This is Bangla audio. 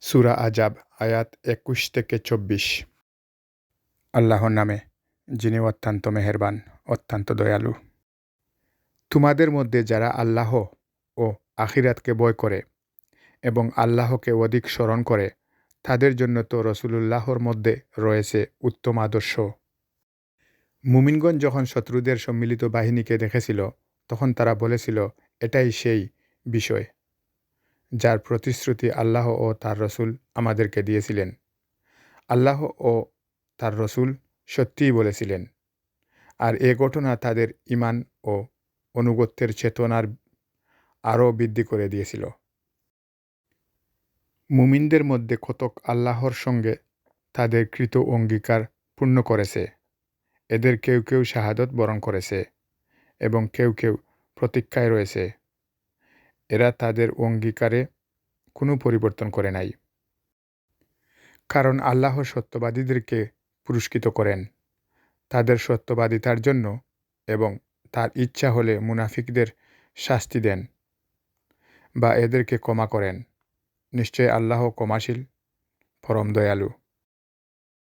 সুরা আজাব, আয়াত একুশ থেকে চব্বিশ। আল্লাহর নামে, যিনি অত্যন্ত মেহেরবান, অত্যন্ত দয়ালু। তোমাদের মধ্যে যারা আল্লাহ ও আখিরাতকে বয় করে এবং আল্লাহকে অধিক স্মরণ করে, তাদের জন্য তো রসুলুল্লাহর মধ্যে রয়েছে উত্তম আদর্শ। মুমিনগঞ্জ যখন শত্রুদের সম্মিলিত বাহিনীকে দেখেছিল, তখন তারা বলেছিল, এটাই সেই বিষয়। যার প্রতিশ্রুতি আল্লাহ ও তার রসুল আমাদেরকে দিয়েছিলেন। আল্লাহ ও তার রসুল সত্যিই বলেছিলেন, আর এ ঘটনা তাদের ইমান ও অনুগত্যের চেতনার আরও বৃদ্ধি করে দিয়েছিল। মুমিনদের মধ্যে কতক আল্লাহর সঙ্গে তাদের কৃত অঙ্গীকার পূর্ণ করেছে, এদের কেউ কেউ শাহাদত বরণ করেছে এবং কেউ কেউ প্রতীক্ষায় রয়েছে। এরা তাদের অঙ্গীকারে কোনো পরিবর্তন করে নাই। কারণ আল্লাহ সত্যবাদীদেরকে পুরস্কৃত করেন। তাদের সত্যবাদিতার জন্য এবং তার ইচ্ছা হলে মুনাফিকদের শাস্তি দেন বা এদেরকে ক্ষমা করেন। নিশ্চয় আল্লাহ ক্ষমাশীল, পরম দয়ালু।